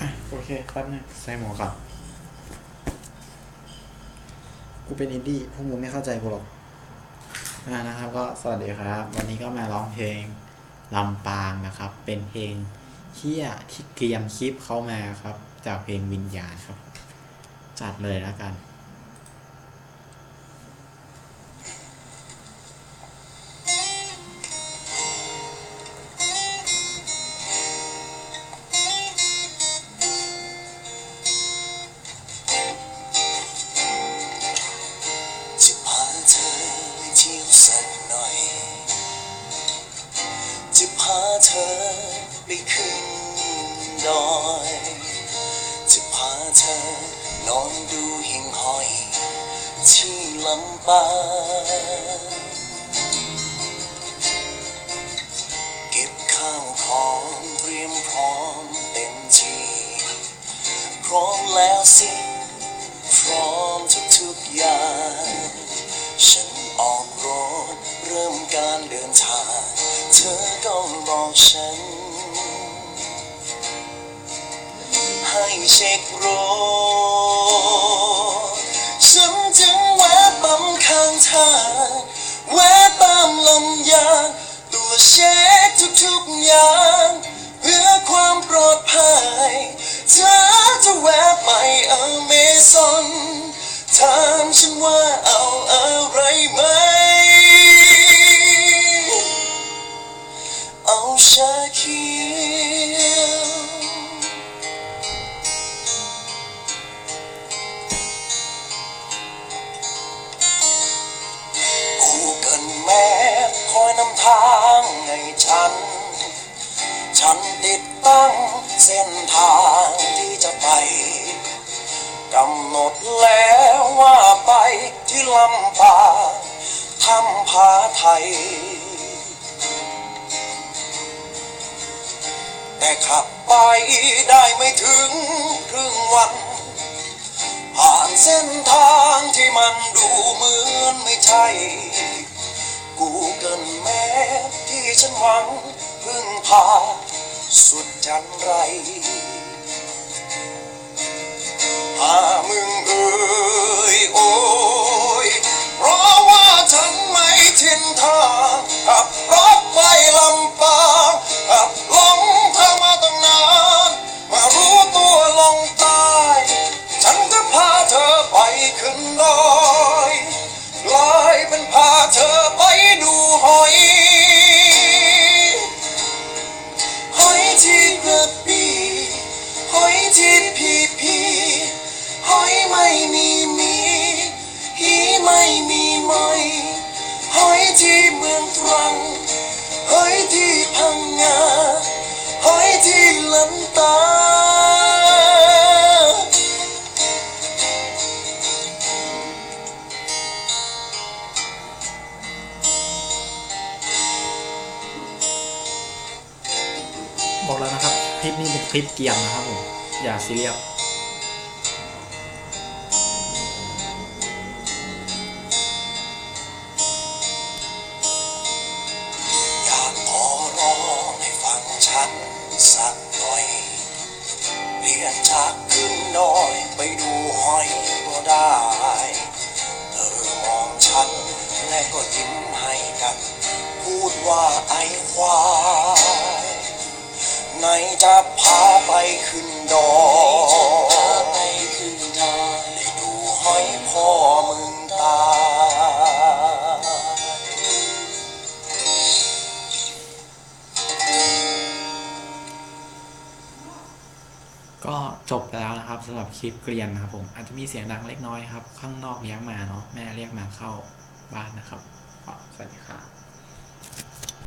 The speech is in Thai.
อะโอเคแป๊บนึงใส่หมวกก่อนกูเป็นอินดี้พวกมึงไม่เข้าใจกูหรอกอ่านะครับ ก็สวัสดีครับ วันนี้ก็มาร้องเพลงลำปางนะครับ เป็นเพลงเที่ยที่เกรียมคลิปเข้ามาครับ จากเพลงวิญญาณครับ จัดเลยแล้วกัน จะพาเธอไปขึ้นดอย จะพาเธอนอนดูหิ่งห้อย ที่ลำปางเก็บข้าวของเตรียมพร้อมเต็มที่พร้อมแล้วสิ พร้อมทุกๆอย่าง ก็บอกฉัน ให้เช็ครถฉันจึงแวะปั๊มข้างทางแวะตามลำยางตัวเช็คทุกๆอย่างเพื่อความปลอดภัยเธอจะแวะไปอเมซอนถามฉันว่าเอาอะไรไหม ติดตั้งเส้นทางที่จะไปกำหนดแล้วว่าไปที่ลำปางทำผาไทย แต่ขับไปได้ไม่ถึงครึ่งวัน ผ่านเส้นทางที่มันดูเหมือนไม่ใช่ กูเกินแม้ที่ฉันหวังพึ่งพา สุดจันไรหามึงเอ่ยโอ้ยเพราะว่าฉันไม่ทินทางขับรถไปลำปางขับลงทางมาตั้งนาน มารู้ตัวลงใตายฉันจะพาเธอไปขึ้นดอยกลายเป็นพาเธอไปดูหอย ที่ลำตา บอกแล้วนะครับ คลิปนี้เป็นคลิปเกียมนะครับผม อย่าซีเรียสอยากขอร้องให้ฟังฉันสัก จากขึ้นดอยไปดูหอยก็ได้ เธอมองฉันและก็ยิ้มให้กัน พูดว่าไอ้ควาย ไหนจะพาไปขึ้นดอย ก็จบแล้วนะครับสำหรับคลิปเกรียนนะครับผมอาจจะมีเสียงดังเล็กน้อยครับ ข้างนอกเลี้ยงมาเนาะแม่เรียกมาเข้าบ้านนะครับสวัสดีครับ